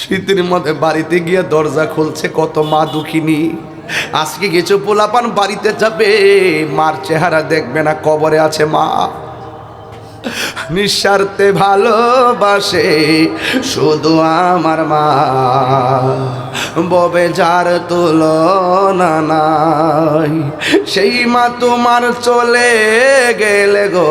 শীতের মধ্যে বাড়িতে গিয়ে দরজা খুলছে, কত মা দুঃখিনী। আজকে কিছু পোলাপান, বাড়িতে যাবে। মার চেহারা দেখবে না, কবরে আছে মা। নিঃস্বার্থে ভালোবাসে শুধু আমার মা। ববে যার তুলনা নাই, সেই মা তোমার চলে গেলে গো।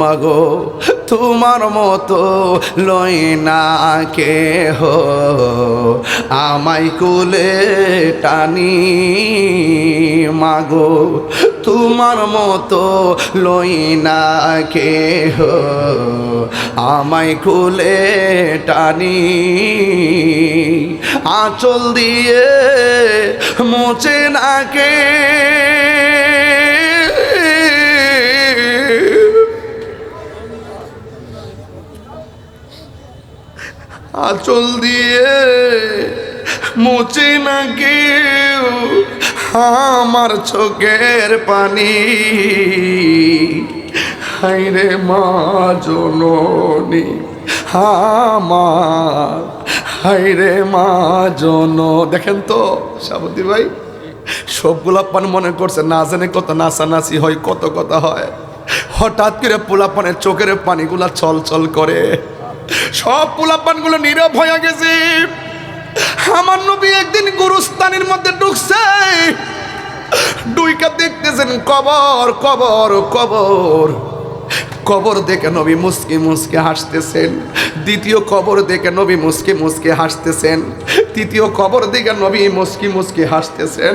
মাগো, তোমার মতো লই না কে হো আমায় কুলে টানি মাগো, তোমার মতো লই না কে হো আমায় কুলে টানি, আঁচল দিয়ে মোচে নাকে আঁচল দিয়ে মোচে না কেউ আমার চোখের পানি। হাইরে মা জননী, আমার। হাইরে মা জন দেখেন তো সাবতী ভাই, সবগুলা পান মনে করছে, না জানে কত নাচানাচি হয়, কত কথা হয়। হঠাৎ করে পোলাপানের চোখের পানিগুলা ছল ছল করে। সব পোলাপানগুলো নীরব হয়ে গেছে। আমার নবী একদিন গুরুস্থানের মধ্যে ঢুকছে। ডুইকা দেখতেছেন কবর কবর কবর। কবর দেখে নবী মুসকি মুসকে হাসতেছেন। দ্বিতীয় কবর দেখে নবী মুসকে মুসকে হাসতেছেন। তৃতীয় কবর দেখে নবী মুসকি মুসকি হাসতেছেন।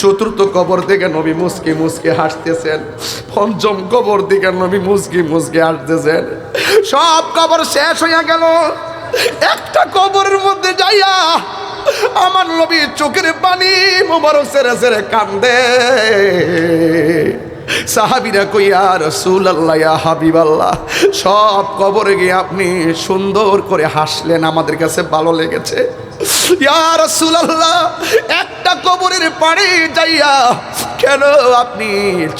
চতুর্থ কবর দেখে নবী মুসকি মুসকি হাসতেছেন। পঞ্চম কবর দেখে নবী মুসকি মুসকি হাসতেছেন। সব কবর শেষ হইয়া গেল। একটা কবরের মধ্যে যাইয়া আমার নবী চোখের পানি মোবারক সেরে সেরে কান্দে। সাহাবিরা কইয়া রসুল আল্লাহ ইয়া হাবিব আল্লাহ সব কবরে গিয়ে আপনি সুন্দর করে হাসলেন, আমাদের কাছে ভালো লেগেছে। একটা কবরের পানি যাইয়া কেন আপনি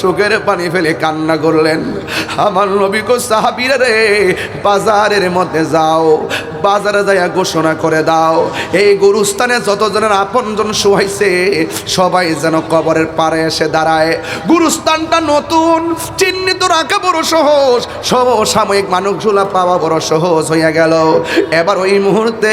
চোখের পানি ফেলে কান্না করলেন? আমার নবী কো সাহাবিরা রে, বাজারের মধ্যে যাও, বাজারে যাইয়া ঘোষণা করে দাও। এই গুরুস্থানে যতজনের আপনজন শোয়াইছে, সবাই যেন কবরের পারে এসে দাঁড়ায়। গুরুস্থানটা নতুন চিহ্নিত রাখা বড় সহজ। সমসাময়িক মানুষগুলা পাওয়া বড় সহজ হইয়া গেল। এবার ওই মুহূর্তে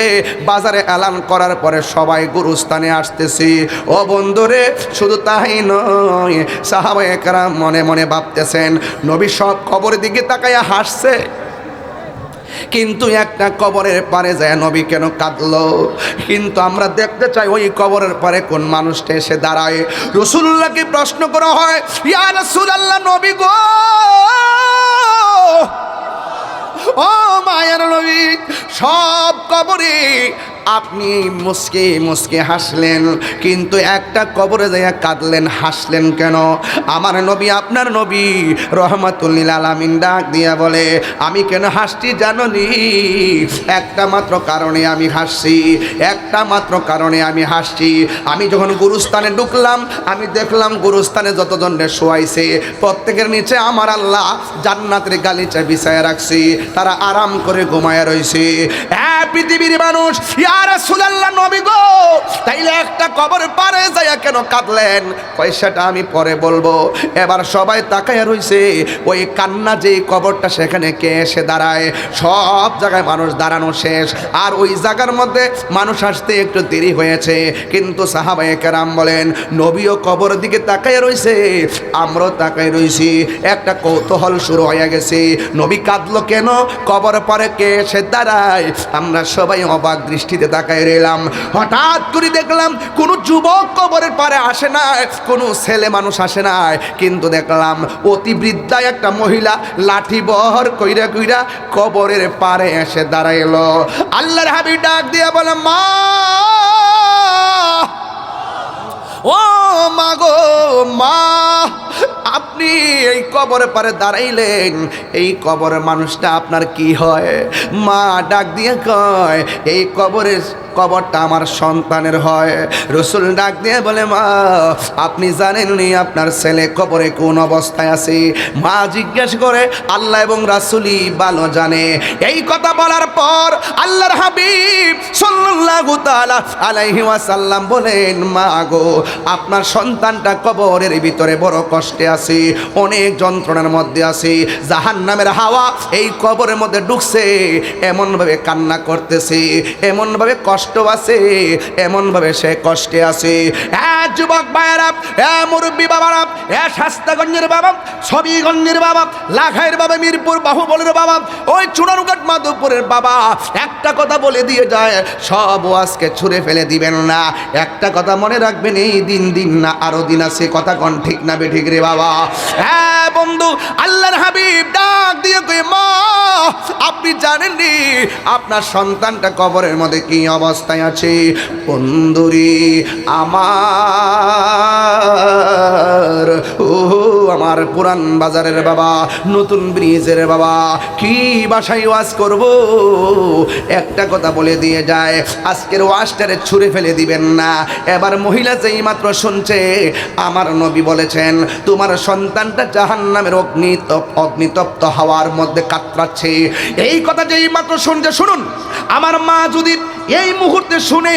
বাজারে অ্যালার্ম করার পরে সবাই গুরুস্থানে আসতেছি। ও বন্ধুরে, শুধু তাই নয় সাহাবায়ে একরাম মনে মনে ভাবতেছেন, নবী সব খবরের দিকে তাকাইয়া হাসছে। কিন্তু একটা কবরের পারে যায় নবী কেন কাঁদলো? কিন্তু আমরা দেখতে চাই ওই কবরের পারে কোন মানুষটা এসে দাঁড়ায়। রসুল্লাহকে প্রশ্ন করা হয়, ইয়া রসুলাল্লাহ নবী গো! ও মায়ের নবী, সব কবরে আপনি মুসকে মুসকে হাসলেন, কিন্তু একটা কবরে যাইয়া কাঁদলেন, হাসলেন কেন? আমার নবী, আপনার নবী রহমাতুল্লিল আলামিন ডাক দিয়া বলে, আমি কেন হাসছি জাননি? একটা মাত্র কারণে আমি হাসছি, একটা মাত্র কারণে আমি হাসছি। আমি যখন গুরুস্থানে ঢুকলাম, আমি দেখলাম গুরুস্থানে যতজনের শোয়াইছে, প্রত্যেকের নিচে আমার আল্লাহ জান্নাতের গালিচা বিছায় রাখছি, তারা আরাম করে ঘুমায় রয়েছে হ্যাঁ পৃথিবীর মানুষ ইয়া রাসূলুল্লাহ নবী গো, তাইলে একটা কবর পারে যাইয়া কেন কাঁদলেন? পয়সাটা আমি পরে বলব। এবার সবাই রইছে, ওই কান্না যে কবরটা সেখানে কে এসে দাঁড়ায়? সব জায়গায় মানুষ দাঁড়ানো শেষ। আর ওই জায়গার মধ্যে মানুষ আসতে একটু দেরি হয়েছে। কিন্তু সাহাবায়ে কেরাম বলেন, নবীও কবর দিকে তাকায় রইছে, আমরাও তাকায় রইছি। একটা কৌতূহল শুরু হয়ে গেছে। নবী কাঁদলো কেন? কবর পরে কে এসে দাঁড়ায়? আমরা সবাই অবাক দৃষ্টিতে দিকে তাকায় রইলাম। হঠাৎ করে দেখলাম কোনো যুবক কবরের পারে আসে না, কোনো ছেলে মানুষ আসে না। কিন্তু দেখলাম অতি বৃদ্ধা একটা মহিলা লাঠি বহর কইরা কইরা কবরের পারে এসে দাঁড়াইল। আল্লাহর হাবি ডাক দিয়ে বলে মা! ও মা গো, মা, আপনি এই কবরে পারে দাঁড়াইলেন। এই কবরের মানুষটা আপনার কি হয়? মা ডাক দিয়ে কয়, এই কবরের কবরটা আমার সন্তানের হয়। রসুল ডাক দিয়ে বলে, মা, আপনি জানেননি আপনার ছেলে কবরে কোন অবস্থায় আছে? মা জিজ্ঞেস করে, আল্লাহ এবং রাসুলি ভালো জানে। এই কথা বলার পর আল্লাহর হাবিব তাআলা আলাইহি ওয়াসাল্লাম বলেন, মা গো আপনার সন্তানটা কবরের ভিতরে বড় কষ্টে আছে, অনেক যন্ত্রণার মধ্যে আছে, জাহান্নামের হাওয়া এই কবরের মধ্যে ঢুকছে, এমনভাবে কান্না করতেছে, এমনভাবে কষ্ট আছে, এমনভাবে সে কষ্টে আছে। হ্যাঁ যুবক ভাইয়েরা হ্যাঁ মুরব্বী বাবারা হ্যাঁ শাস্তাগঞ্জের বাবা, ছবিগঞ্জের বাবা, লাখাইয়ের বাবা, মিরপুর বাহুবলের বাবা, ওই চুনারুঘাট মাধবপুরের বাবা, একটা কথা বলে দিয়ে যায়, সব আজকে ছুঁড়ে ফেলে দিবেন না। একটা কথা মনে রাখবেন, এই দিন দিন না, আরও দিন আছে, কথা কন ঠিক না বে ঠিক রে বাবা। হ্যাঁ বন্ধু, আল্লাহর হাবিব ডাক দিয়ে কই মা, আপনি জানেননি আপনার সন্তানটা কবরের মধ্যে কি অবস্থায় আছে? বন্ধুরি, আমার ও আমার পুরান বাজারের বাবা, নতুন ব্রিজের বাবা, কি বাসায় ওয়াজ করব? একটা কথা বলে দিয়ে যায়, আজকের ওয়াজটারে ছুঁড়ে ফেলে দিবেন না। এবার মহিলা যেই মাত্র শুনছে, আমার নবী বলেছেন, তোমার সন্তানটা জাহান্নামের অগ্নিতপ অগ্নিতপ্ত হওয়ার মধ্যে কাতরাচ্ছে। এই কথা যেই মাত্র শুনছে, শুনুন। আমার মা যদি এই মুহূর্তে শুনে,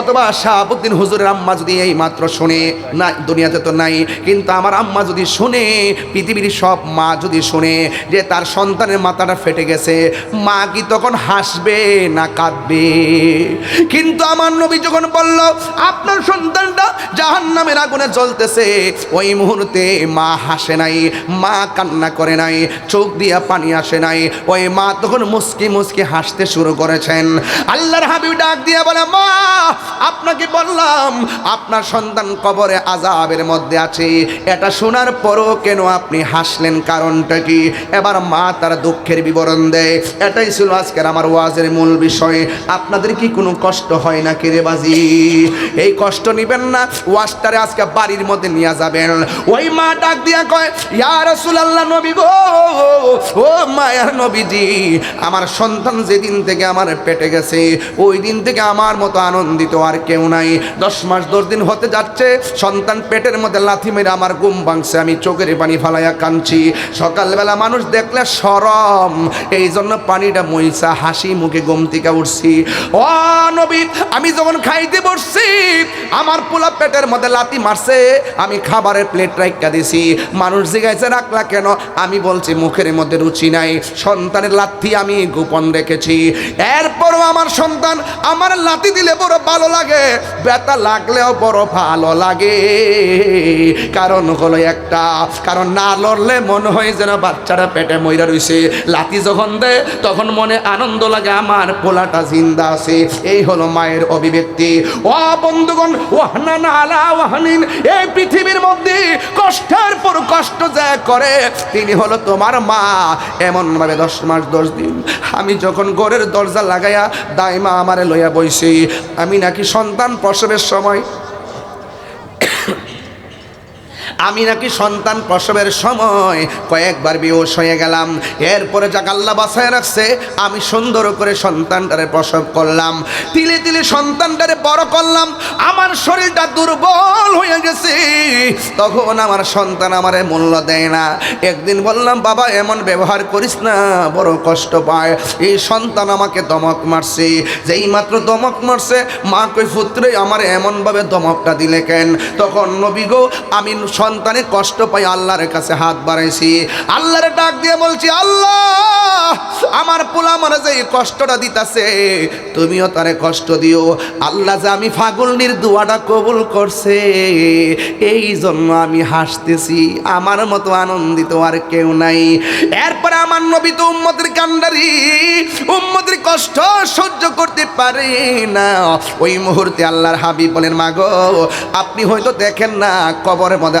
অথবা শাহাবুদ্দিন হুজুরের আম্মা যদি এই মাত্র শুনে না দুনিয়াতে তো নাই, কিন্তু আমার আম্মা যদি শুনে, পৃথিবীর সব মা যদি শুনে যে তার সন্তানের মাথাটা ফেটে গেছে, মা কি তখন হাসবে না কাঁদবে? কিন্তু আমার নবী যখন বলল, আপনার সন্তানটা জাহান নামের আগুনে জ্বলতেছে ওই মুহূর্তে মা হাসে নাই, মা কান্না করে নাই, চোখ দিয়া পানি আসে নাই, ওই মা তখন মুসকি মুসকি হাসতে শুরু করেছেন। আল্লাহর হাবিব ডাক দিয়ে বলে, মা, আপনাকে বললাম, আপনার সন্তান কবরে আজাবের মধ্যে আছে। এটা শোনার পরও কেন আপনি হাসলেন কারণটা কি? এবার মা তার দুঃখের বিবরণ দেয়। এটাই ছিল আজকের আমার ওয়াজের মূল বিষয়। আপনাদের কি কোনো কষ্ট হয় না কিরে বাজি? এই কষ্ট নিবেন না, ওয়াজটারে আজকে বাড়ির মধ্যে নিয়ে যাবেন। ওই মা ডাক দিয়া কয়, ইয়া রাসূলুল্লাহ নবী গো, ও মায়ার নবীজি, আমার সন্তান যেদিন থেকে আমার পেটে গেছে, ওই দিন থেকে আমার মতো আনন্দিত আর কেউ নাই। দশ মাস দশ দিন হতে যাচ্ছে, সন্তান পেটের মধ্যে লাথি মেরে আমার ঘুম ভাঙছে, আমি চোখের পানি ফালাইয়া কাঁদছি। সকালবেলা মানুষ দেখলে সরম এই জন্য পানিটা মইসা হাসি মুখে ঘুম থেকে উঠছি। ও নবী, আমি যখন খাইতে বসছি, আমার পোলা পেটের মধ্যে লাথি মারছে, আমি খাবারের প্লেট রাখা দিছি। মানুষ জিগাইছে রাখলা কেন? আমি বলছি, মুখের মধ্যে রুচি নাই, সন্তানের লাথি আমি গোপন রেখেছি। এরপরও আমার সন্তান আমার লাথি দিলে বড় ভালো লাগে, ব্যথা লাগলেও বড় ভালো লাগে। কারণ হলো একটা, কারণ না লড়লে মনে হয় যেন বাচ্চাটা পেটে ময়রা রইছে। লাথি যখন দেয়, তখন মনে আনন্দ লাগে, আমার পোলাটা জিন্দা আছে। এই হলো মায়ের অভিব্যক্তি। ও বন্ধুগণ ওয়াহনান আলা ওয়াহনিন, এই পৃথিবীর মধ্যে কষ্টের পর কষ্ট যা করে, তিনি হলো তোমার মা। এমন ভাবে দশ মাস, দশ দিন, আমি যখন ঘরের দরজা লাগাইয়া দাইমা আমারে লইয়া বইছি। আমি নাকি সন্তান প্রসবের সময় আমি নাকি সন্তান প্রসবের সময় কয়েকবার বিয়োস হয়ে গেলাম। এরপরে যাক আল্লাহ বাসায় রাখছে, আমি সুন্দর করে সন্তানটারে প্রসব করলাম। তিলে তিলে সন্তানটারে বড় করলাম, আমার শরীরটা দুর্বল হয়ে গেছে। তখন আমার সন্তান আমারে মূল্য দেয় না। একদিন বললাম, বাবা, এমন ব্যবহার করিস না, বড় কষ্ট পায়। এই সন্তান আমাকে দমক মারছে। যেই মাত্র দমক মারছে মা কই পুত্রে আমার এমনভাবে দমকটা দিলে কেন? তখন নবী গো, আমি সন্তানে কষ্ট পাই আল্লাহর কাছে হাত বাড়াইছি। আল্লাহরে ডাক দিয়ে বলছি, আল্লাহ, আমার পোলা মানে যে কষ্টটা দিতাছে, তুমিও তারে কষ্ট দিও। আল্লাহ যে আমি ফাগুলনির দুয়াটা কবুল করছে, এই জন্য আমি হাসতেছি। আমার মতো আনন্দিত আর কেউ নাই। এরপরে আমার নবী তো উম্মতের কান্ডারি, উম্মতের কষ্ট সহ্য করতে পারে না। ওই মুহূর্তে আল্লাহর হাবিব বলেন, মাগো, আপনি হয়তো দেখেন না, কবরের মধ্যে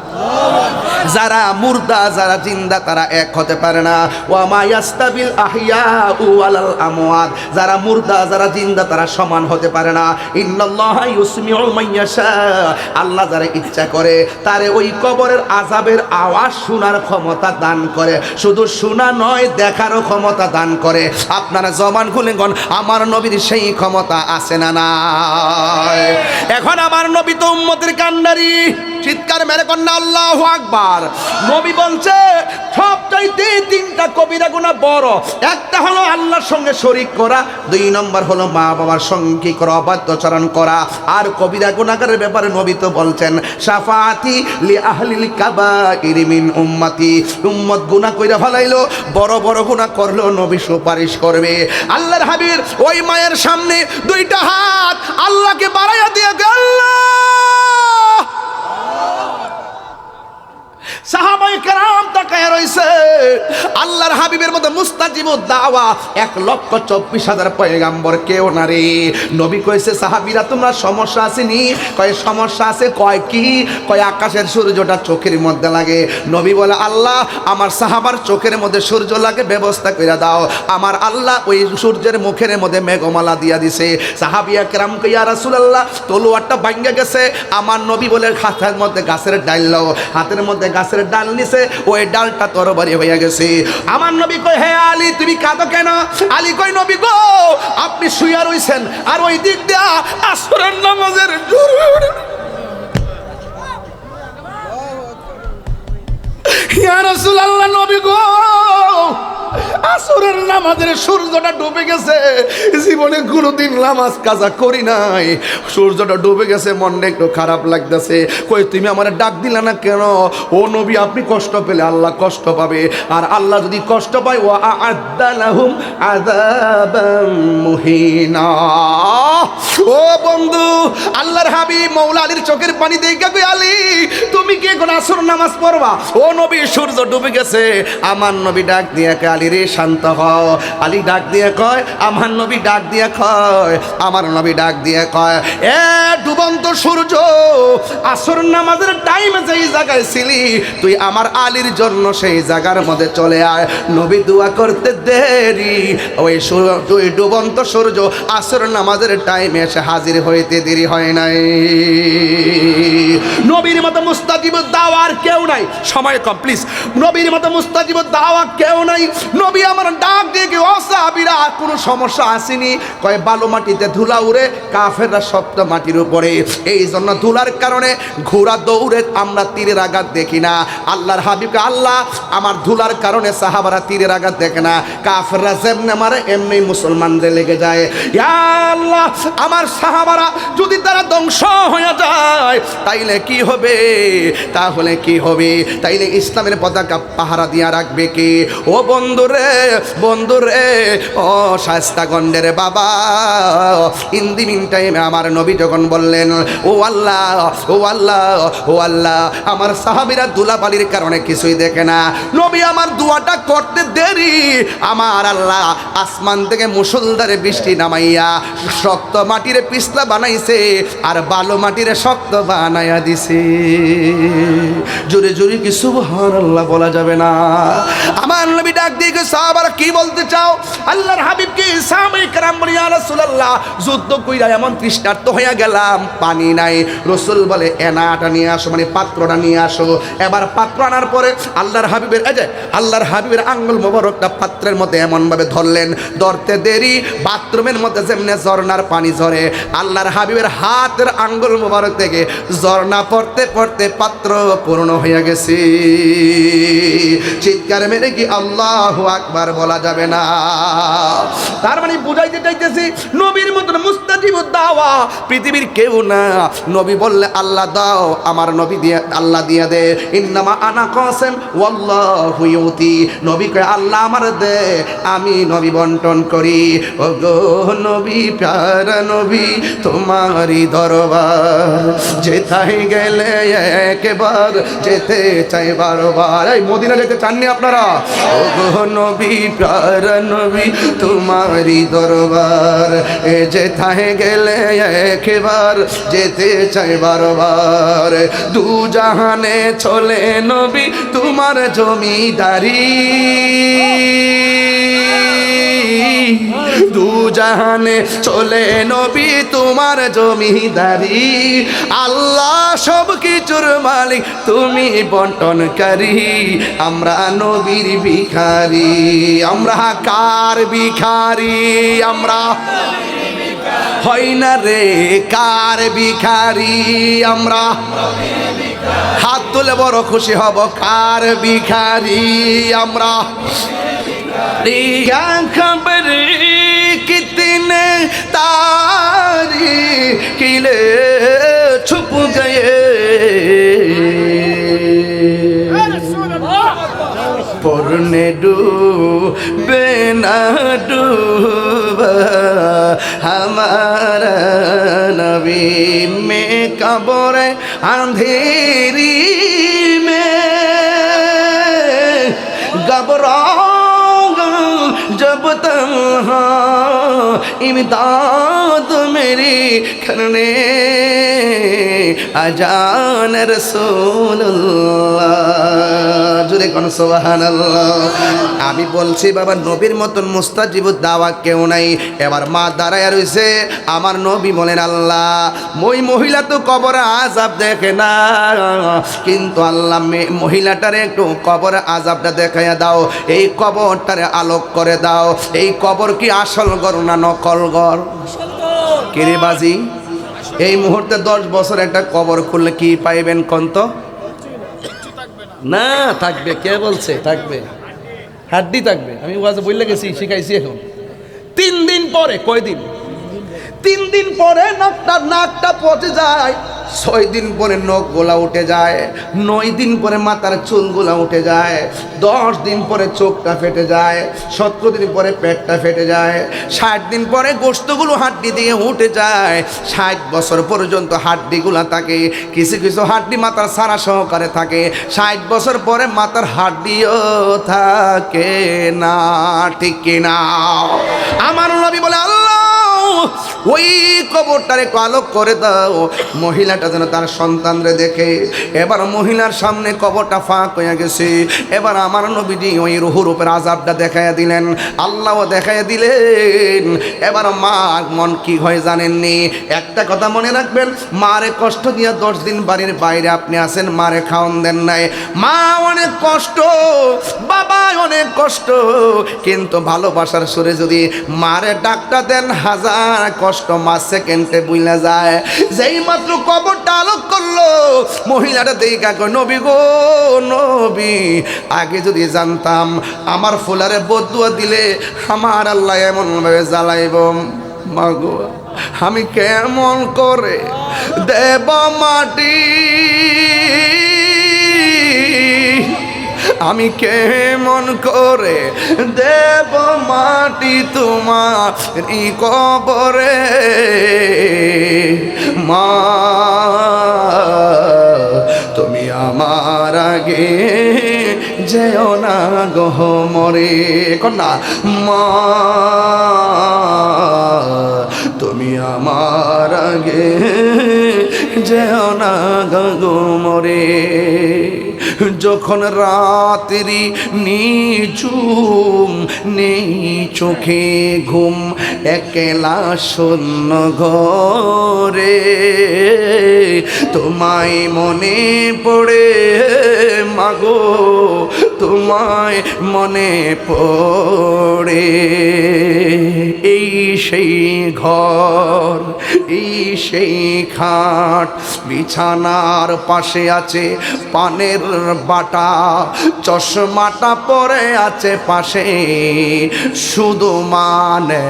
যারা মুর্দা, যারা জিন্দা, তারা এক হতে পারে না। ওয়া মায়াস্তাবিল আহিয়া ওয়ালাল আমওয়াত। যারা মুর্দা, যারা জিন্দা, তারা সমান হতে পারে না। ইন্নাল্লাহ ইউসমিউ মাইয়াশা আল্লাহ যারা ইচ্ছা করে, তারে ওই কবরের আযাবের আওয়াজ শোনার ক্ষমতা দান করে। শুধু শোনা নয়, দেখারও ক্ষমতা দান করে। আপনারা জবান খুলে আমার নবীর সেই ক্ষমতা আছে না না এখন আমার নবী তো উম্মতের কান্ডারি। চিৎকার মেরে কন্যা আল্লাহ আকবার। নবী বলছে সবচাইতে তিনটা কবিরা গুণা বড়। একটা হলো আল্লাহর সঙ্গে শরিক করা, দুই নম্বর হলো মা বাবার সঙ্গে করা, অবাধ্যচরণ করা। আর কবিরা গুণাগারের ব্যাপারে নবী তো বলছেন, সাফাতি লি আহলিল কাবাইর মিন উম্মতি। উম্মত গুনাহ কইরা ফলাইলো, বড় বড় গুনাহ করল, নবী সুপারিশ করবে। আল্লাহর হাবির ওই মায়ের সামনে দুইটা হাত আল্লাহকে বাড়াইয়া দিয়ে গেল আল্লাহ আল্লাহর হাবিবের মধ্যে মুস্তাজিব দাওয়া। এক লক্ষ চব্বিশ হাজার পয়গাম্বর, কেউ না রে। নবী সাহাবিরা, তোমরা সমস্যা আসেনি কয়, সমস্যা আছে। কয়, কি? কয়, আকাশের সূর্যটা চোখের মধ্যে লাগে। নবী বলে, আল্লাহ, আমার সাহাবার চোখের মধ্যে সূর্য লাগে, ব্যবস্থা করে দাও। আমার আল্লাহ ওই সূর্যের মুখের মধ্যে মেঘমালা দিয়া দিছে। সাহাবিয়া কেরাম কইয়া রাসূলুল্লাহ, তলোয়ারটা ভাঙ্গা গেছে। আমার নবী বলে, হাতের মধ্যে গাছের ডাল লও। হাতের মধ্যে গাছের ডাল নিছে, ওই ডালটা তরবারি হয়ে গেছে। আমার নবী কই হে আলী, তুমি কাঁদো কেন? আলী কই নবী গো, আপনি শুয়া রইছেন, আর ওই দিক দিয়া আসরের নামাজের জোরে ইয়া রাসূলুল্লাহ, নবী গো আসরের নামাজের সূর্যটা ডুবে গেছে। জীবনে কোনোদিন নামাজ কাজা করি নাই। সূর্যটা ডুবে গেছে, মনটা একটু খারাপ লাগতেছে। কই, তুমি আমার ডাক দিলে না কেন? ও নবী, আপনি কষ্ট পেলে আল্লাহ কষ্ট পাবে। আর আল্লাহ যদি কষ্ট পায় ও আদালাহুম মুহিনা। ও বন্ধু, আল্লাহর হাবিব মৌলা আলীর চোখের পানি দেখে কই, আলী, তুমি কি এখন আসর নামাজ পড়বা? ও নবী, সূর্য ডুবে গেছে। আমার নবী ডাক দিয়ে আলী রে শান্ত হও আলী ডাক দিয়ে কয়, আমার নবী ডাক দিয়ে কয়, আমার নবী ডাক দিয়ে কয়, এ ডুবন্ত সূর্য, আসর নামাজের টাইমে যেই জায়গায় ছিলি, তুই আমার আলীর জন্য সেই জায়গার মধ্যে চলে আয়। নবী দোয়া করতে দেরি, ওই ওই ডুবন্ত সূর্য, আসর নামাজের টাইমে এসে হাজির হইতে দেরি হয় নাই। নবীর মতো মুস্তাজিব দাওয়ার কেউ নাই। সময় কম প্লিজ নবীর মতো মুস্তাজিব দাওয়া কেউ নাই। নবী আমার ডাক দিয়ে কি অসাহাবিরা কোনো সমস্যা আসেনি? কয়, বালু মাটিতে ধুলা উড়ে কাফেররা শক্ত মাটির উপরে। এই জন্য ধুলার কারণে ঘোড়া দৌড়ে আমরা তীরের আঘাত দেখি না। আল্লাহর হাবিবকে আল্লাহ আমার ধুলার কারণে সাহাবারা তীরের আঘাত দেখে না। কাফেররা যেমনি মারে, এমনি মুসলমানদের লেগে যায়। আল্লাহ, আমার সাহাবারা যদি তারা ধ্বংস হয়ে যায়, তাইলে কি হবে? তাহলে কি হবে? তাইলে ইসলামের পতাকা পাহারা দিয়া রাখবে কি? ও বন্ধুরে বন্ধুরে ও শাস্তাগণ্ডের বাবা। ইন দি মিন টাইমে আমার নবী যখন বললেন, ও আল্লাহ ও আল্লাহ ও আল্লাহ, আমার সাহাবিরা দুলাবালির কারণে কিছুই দেখে না। নবী আমার দোয়াটা করতে দেরি। আমার আল্লাহ আসমান থেকে মুসলদারে বৃষ্টি নামাইয়া শক্ত মাটির পিছলা বানাইছে আর বালু মাটির শক্ত বানাইয়া দিছে। জোরে জোরে কি সুবহান আল্লাহ বলা যাবে না? আমার নবী ডাক দিয়ে সাহাবার কি বলতে চাও? আল্লাহর হাবিবকে সাহাবায়ে কেরাম বলে রাসূলুল্লাহ, যুদ্ধ কইরা এমন তৃষ্ণার্ত হইয়া গেলাম, পানি নাই। রসুল বলে এনাটা নিয়ে আসো মানে পাত্রটা নিয়ে আসো। এবার পাত্র আনার পরে আল্লাহর হাবিবের, এই যে, আল্লাহর হাবিবের আঙ্গুল মোবারকটা পাত্রের মধ্যে এমনভাবে ধরলেন, ধরতে দেরি, বাথরুমের মধ্যে যেমনি ঝর্ণার পানি ঝরে, আল্লাহর হাবিবের হাতের আঙ্গুল মোবারক থেকে ঝর্ণা পড়তে পড়তে পাত্র পূর্ণ হয়ে গেছে। চিৎকার মেরে কি আল্লাহ আকবার বলা যাবে না। তার মানে বুঝাইতে চাইতেছি, নবীর মতন মুস্তাজিব দাওয়া পৃথিবীর কেউ না। নবী বললে, আল্লাহ দাও, আমার নবী দিয়ে, আল্লাহ দিয়ে দে। ইন্নামা আনা কসেম, ওয়াল্লাহু ইউতি। নবী কয়, আল্লাহ আমার দে, আমি নবী বন্টন করি। ও গো নবী, প্যারা নবী, তোমারই দরবার। যেথায় গেলে একবার যেতে চাই বারবার। এই মদিনা যেতে চাননি আপনারা? নবী প্রার নবী, তোমারই দরবার। এ যে থাহে গেলে একবার যেতে চাই বারবার। দু জাহানে চলে নবী, তোমার জমিদারি। দু জাহানে চলে নবী তোমার জমিদারি। আল্লাহ সব কিছুর মালিক, তুমি বন্টনকারী। আমরা নবীর ভিখারি, আমরা কার ভিখারি? আমরা হয় না রে কার ভিখারি? আমরা হাত তুলে বড় খুশি হব, কার ভিখারি? আমরা क्या खबर कितने तारी किले छुप गए পড়নে ডুবে না ডুবা हमारा नबी में कबर अंधेरी আল্লাহ इमदाद मेरी करने अजान रसूलुल्लाह জুড়ে কোন সুবহানাল্লাহ আমি বলছি বাবা নবীর মতন মুস্তাজিব দাওয়া কেউ নাই এবার মা দাঁড়ায় রইছে আমার নবী বলেন আল্লাহ ওই মহিলা তো কবরে আজাব দেখে না কিন্তু আল্লাহ মে- মহিলাটারে একটু কবর আজাবটা দেখাইয়া দাও এই কবরটারে আলোক করে দাও এই কবর কি আসল গর না নকল গর কিরে বাজি এই মুহূর্তে দশ বছর একটা কবর খুললে কি পাইবেন কন্ত? না থাকবে। কে বলছে? থাকবে। হাড্ডি থাকবে। আমি ওয়াজে বললে গেছি শিখাইছি এখন। তিন দিন পরে কয় দিন তিন দিন পরে নাকটা নাকটা পচে যায়। ছয় দিন পরে নখ গোলা উঠে যায়। নয় দিন পরে মাথার চুলগুলা উঠে যায়। দশ দিন পরে চোখটা ফেটে যায়। সতেরো দিন পরে পেটটা ফেটে যায়। ষাট দিন পরে গোস্তগুলো হাড্ডি দিয়ে উঠে যায়। ষাট বছর পর্যন্ত হাড্ডিগুলা থাকে। কিছু কিছু হাড্ডি মাথার সারা সহকারে থাকে। ষাট বছর পরে মাথার হাড্ডিও থাকে না, ঠিক কিনা? আমার নবী বলে ওই কবরটারে আলোক করে দাও। মহিলাটা যেন তার সন্তানরে দেখে। এবার মহিলার সামনে কবরটা ফাঁক হয়ে গেছে। এবার আমার নবীজি ওই রুহুর উপর আজাবটা দেখাইয়া দিলেন। আল্লাহও দেখাইয়া দিলেন। এবার মা মন কি হয় জানেননি? একটা কথা মনে রাখবেন, মারে কষ্ট দিয়া দশ দিন বাড়ির বাইরে আপনি আছেন, মারে খাওয়ান দেন নাই। মা অনেক কষ্ট, বাবা অনেক কষ্ট, কিন্তু ভালোবাসার সুরে যদি মারে ডাকটা দেন, হাজার মাস সেকেন্ডে বুঝলে যায়। যেই মাত্র কবরটা আলোক করল, মহিলাটা দেখা কয়, নবী গো, নবী। আগে যদি জানতাম, আমার ফুলারে বদুয়া দিলে আমার আল্লাহ এমন ভাবে জ্বালাইব মাগো আমি কেমন করে দেব মাটি আমি কেমন করে দেব মাটি তোমার কবরে? মা, তুমি আমার আগে যেও না গহ মরে কন্যা। মা, তুমি আমার আগে যেও না গো মরে। যখন রাত্রি নিচুম নেই চোখে ঘুম একলা শূন্য ঘরে। তোমায় মনে পড়ে মাগো, তোমায় মনে পড়ে। এই সেই ঘর, এই সেই খাট, বিছানার পাশে আছে পানের বাটা, চশমাটা পরে আছে পাশে শুধু মানে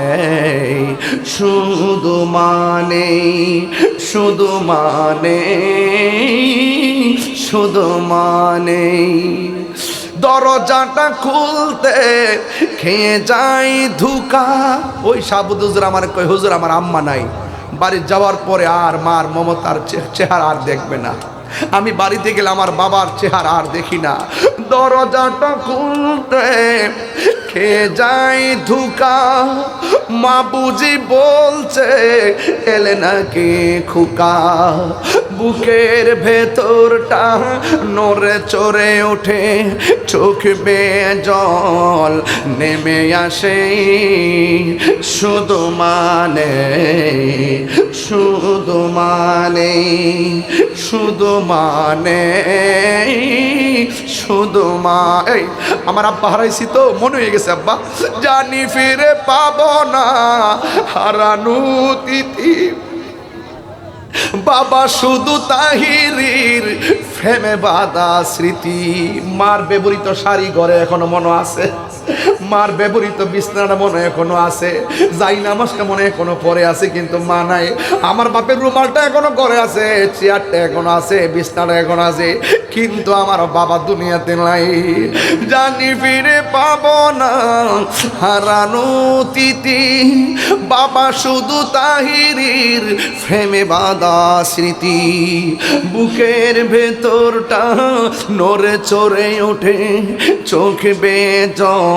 শুধু মানে শুধু মানে শুধু মানে দরজাটা খুলতে খেয়ে যাই ধুকা। ওই সাবুদ আমার কই হুজুর, আমার আম্মা নাই। বাড়ি যাওয়ার পরে আর মার মমতার চেহারা আর দেখবে না। আমি বাড়িতে গেলে আমার বাবার চেহারা আর দেখি না। দরজাটা খুলতে খেয়ে যাই ধুকা। মা বুঝি বলছে, এলে নাকি খুকা? বুকের ভেতরটা নড়ে চড়ে ওঠে, চোখ বেয়ে জল নেমে আসে। শুধু মানে শুধু মানে শুধু মানে শুধু মা এই, আমার আব্বা হারাইছি তো, মনে হয়ে গেছে। জানি ফিরে পাব না, হারানু তিথি। বাবা শুধু তাহিরির ফেমে বাদা স্মৃতি মার ব্যবহৃত শাড়ি ঘরে এখনও মনে আছে। মার ব্যবহৃত বিছনাটা মনে এখনও আছে। যাই নামাজটা মনে এখনও পরে আছে, কিন্তু মা নাই। আমার বাপের রুমালটা এখনও ঘরে আছে, চেয়ারটা এখনও আছে, বিছনাটা এখনও আছে, কিন্তু আমার বাবা দুনিয়াতে নাই। জানি ফিরে পাবো না, হারানো তিথি বাবা শুধু তাহিরির ফ্রেমে বাঁধা স্মৃতি। বুকের ভেতরটা নড়ে চড়ে ওঠে, চোখ বেয়ে জল।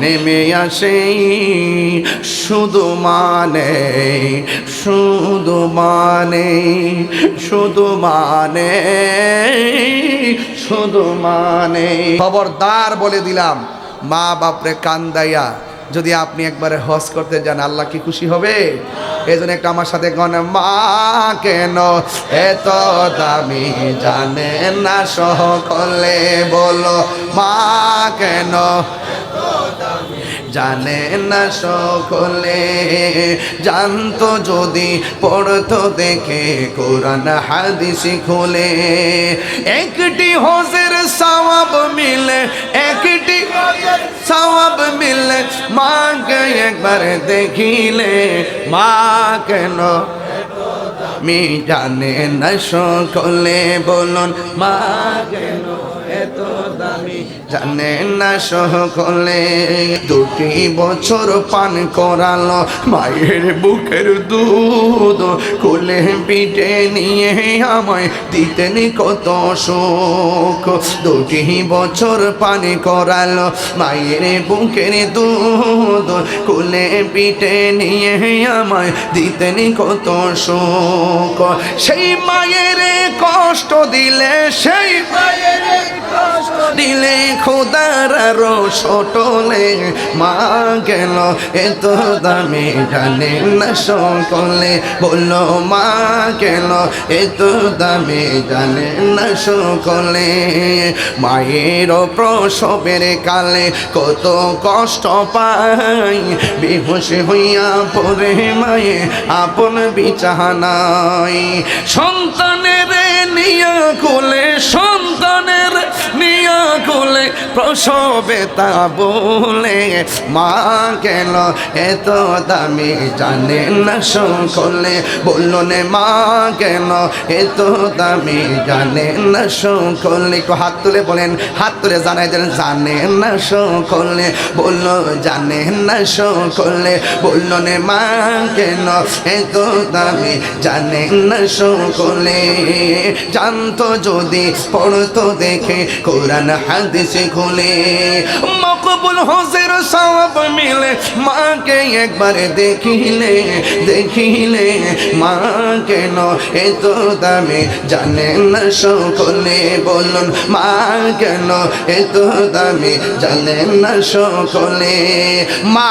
নেমে আসে, শুধু মানে শুধু মানে শুধু মানে শুধু মানে। খবরদার বলে দিলাম, মা বাপরে কান্দাইয়া যদি আপনি একবারে হজ করতে যান, আল্লাহ কি খুশি হবে? এই জন্য একটা আমার সাথে গণ মা, কেন এত দামি জানে না সকলে বলো, মা, কেন জানে না সকলে। জানতো যদি, পড়তো দেখে, কোরআন, হাদিসি খুলে। একটি হজের সওয়াব মিলে, একটি সওয়াব মিলে, মাকে একবার দেখিলে। মা কেন? মি জানে না সকলে, বলুন, মা কেন এত দামি? জানে না সকলে দুটি বছর পান করালো মায়ের বুকের দুধ। কোলে পিঠে নিয়ে আমায় দিতেন কত সুখ দুটি বছর পান করালো মায়ের বুকের দুধ। কোলে পিঠে নিয়ে আমায় দিতেন কত সুখ সেই মায়ের কষ্ট দিলে, সেই মায়ের কষ্ট দিলে খোদার আরও ছোটলে মা গেল এত দামি জানে না সকলে বলল, মা গেল এত দামি জানে না সকলে মায়ের প্রসবের কালে কত কষ্ট পাই। বেহুশ হইয়া পরে মায়ে আপন বিছানাই সন্তানের নিয়া কোলে, সন্তানের নিয়া কোলে প্রসবে তা বলে মা গেল এত দামি জানে না সকলে বলল, নে মা গেল এত দামি জানে না সকলে একটু হাত তুলে বলেন, হাত তুলে জানাই দেন, জানে না সকলে বলল, জানে না সকলে বলল, নে মা কেন এত দামি জানে না সকলে জানতো যদি, পড়তো দেখে, কোরআন, হাদিসে খুলে, মকবুল কবুল হোসের সব মিলে মাকে একবার দেখিলে দেখিলে মা কেন এত দামে জানেন না সকলে। বলুন মা কেন এত দামে জানেন না সকলে। মা